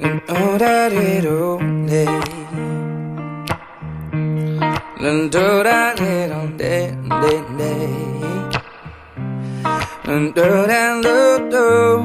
눈도라리로네 눈도라리로네 네네 눈도란 루도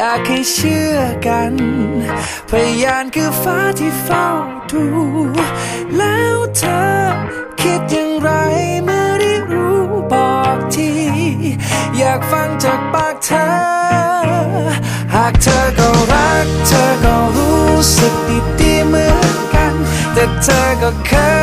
อยากให้เชื่อกัน พยานคือฟ้าที่เฝ้าดู แล้วเธอคิดอย่างไรเมื่อได้รู้บอกที อยากฟังจากปากเธอ หากเธอก็รัก เธอก็รู้สึกดีๆเหมือนกัน แต่เธอก็เขินอาย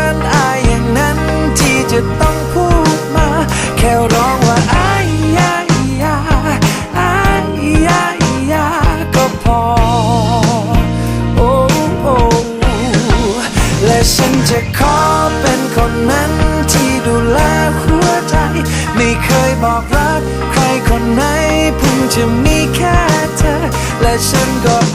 ฉันจะขอเป็นคนนั้นที่ดูแลหัวใจ ไม่เคยบอกรักใครคนไหนเพิ่งจะมีแค่เธอ และฉันก็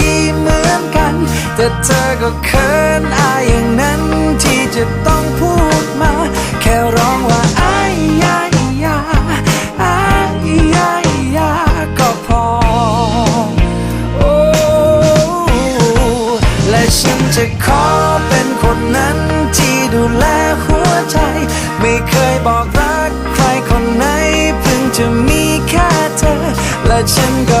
ดีๆเหมือนกัน แต่เธอก็เขินอายอย่างนั้นที่จะต้องพูดมา แค่ร้องว่าอายยายาอายยายาก็พอ โอ้และฉันจะขอเป็นคนนั้นที่ดูแลหัวใจ ไม่เคยบอกรักใครคนไหนเพิ่งจะมีแค่เธอ และฉันก็